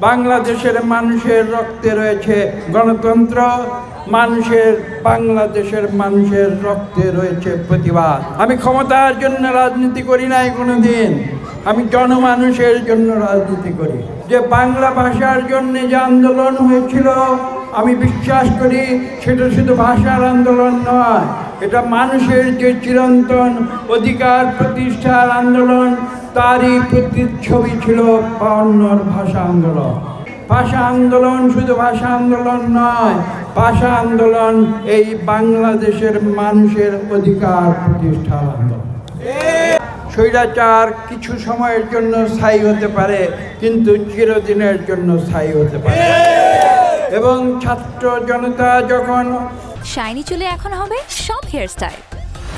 বাংলাদেশের মানুষের রক্তে রয়েছে গণতন্ত্র, মানুষের, বাংলাদেশের মানুষের রক্তে রয়েছে প্রতিবাদ। আমি ক্ষমতার জন্য রাজনীতি করি নাই কোনোদিন। আমি জনমানুষের জন্য রাজনীতি করি। যে বাংলা ভাষার জন্য যে আন্দোলন হয়েছিল, আমি বিশ্বাস করি সেটা শুধু ভাষার আন্দোলন নয় এটা মানুষের যে চিরন্তন অধিকার প্রতিষ্ঠার আন্দোলন, তারই প্রতিচ্ছবি ছিল বাউন্নর ভাষা আন্দোলন। ভাষা আন্দোলন শুধু ভাষা আন্দোলন নয়, ভাষা আন্দোলন এই বাংলাদেশের মানুষের অধিকার প্রতিষ্ঠার আন্দোলন। স্বৈরাচার কিছু সময়ের জন্য স্থায়ী হতে পারে, কিন্তু চিরদিনের জন্য স্থায়ী হতে পারে। এবং ছাত্র জনতা যখন শাইনি চুলে এখন হবে সব হেয়ারস্টাইল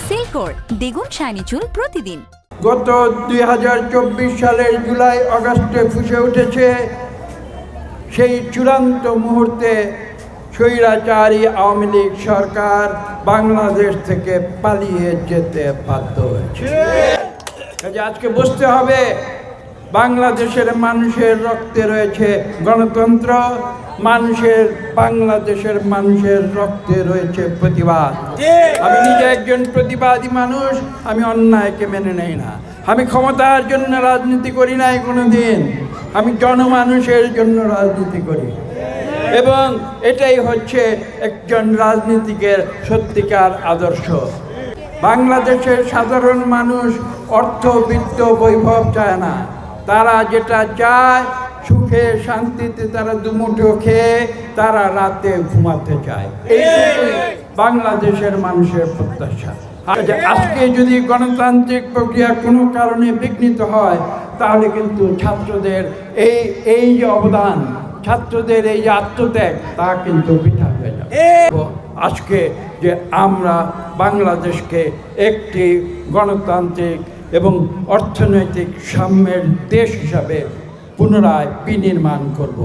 সিল্কোর দ্বিগুণ শাইনি চুল প্রতিদিন। গত দুই হাজার চব্বিশ সালের জুলাই আগস্টে ফুসে উঠেছে সেই চূড়ান্ত মুহূর্তে স্বৈরাচারী আওয়ামী লীগ সরকার বাংলাদেশ থেকে পালিয়ে যেতে বাধ্য হয়েছে। আজকে বুঝতে হবে। বাংলাদেশের মানুষের রক্তে রয়েছে গণতন্ত্র, মানুষের, বাংলাদেশের মানুষের রক্তে রয়েছে প্রতিবাদ। আমি নিজে একজন প্রতিবাদী মানুষ, আমি অন্যায়কে মেনে নেই না। আমি ক্ষমতার জন্য রাজনীতি করি নাই কোনোদিন। আমি জনমানুষের জন্য রাজনীতি করি। এবং এটাই হচ্ছে একজন রাজনীতিকের সত্যিকার আদর্শ। বাংলাদেশের সাধারণ মানুষ অর্থ, বিত্ত, বৈভব চায় না। তারা যেটা চায় সুখে শান্তিতে তারা দুমুঠো খেয়ে তারা রাতে ঘুমাতে চায়। এইটুকুই বাংলাদেশের মানুষের প্রত্যাশা। আজকে যদি গণতান্ত্রিক প্রক্রিয়া কোনো কারণে বিঘ্নিত হয় তাহলে কিন্তু ছাত্রদের এই এই যে অবদান ছাত্রদের এই যে আত্মত্যাগ তা কিন্তু বৃথা হয়ে যাবে। আজকে যে আমরা বাংলাদেশকে একটি গণতান্ত্রিক এবং অর্থনৈতিক সাম্যের দেশ হিসাবে পুনরায় বিনির্মাণ করব।